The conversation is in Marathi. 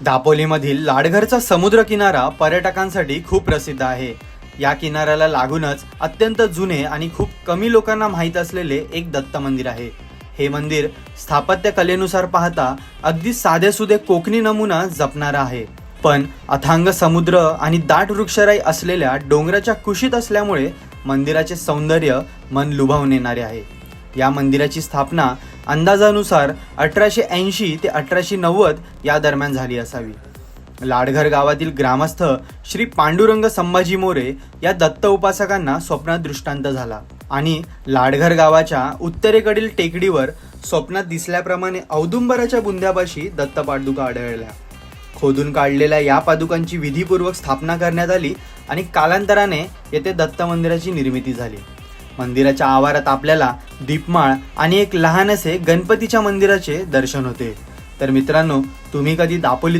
दापोलीमधील लाडघरचा समुद्र किनारा पर्यटकांसाठी खूप प्रसिद्ध आहे. या किनाऱ्याला लागूनच अत्यंत जुने आणि खूप कमी लोकांना माहीत असलेले एक दत्त मंदिर आहे. हे मंदिर स्थापत्य कलेनुसार पाहता अगदी साधेसुधे कोकणी नमुना जपणारा आहे. पण अथांग समुद्र आणि दाट वृक्षराई असलेल्या डोंगराच्या कुशीत असल्यामुळे मंदिराचे सौंदर्य मन लुभावून येणारे आहे. या मंदिराची स्थापना अंदाजानुसार अठराशे ऐंशी ते अठराशे नव्वद या दरम्यान झाली असावी. लाडघर गावातील ग्रामस्थ श्री पांडुरंग संभाजी मोरे या दत्त उपासकांना स्वप्नात दृष्टांत झाला आणि लाडघर गावाच्या उत्तरेकडील टेकडीवर स्वप्नात दिसल्याप्रमाणे औदुंबराच्या बुंद्यापाशी दत्त पादुका आढळल्या. खोदून काढलेल्या या पादुकांची विधीपूर्वक स्थापना करण्यात आली आणि कालांतराने येथे दत्त मंदिराची निर्मिती झाली. मंदिराच्या आवारात आपल्याला दीपमाळ आणि एक लहान असे गणपतीच्या मंदिराचे दर्शन होते. तर मित्रांनो तुम्ही कधी दापोली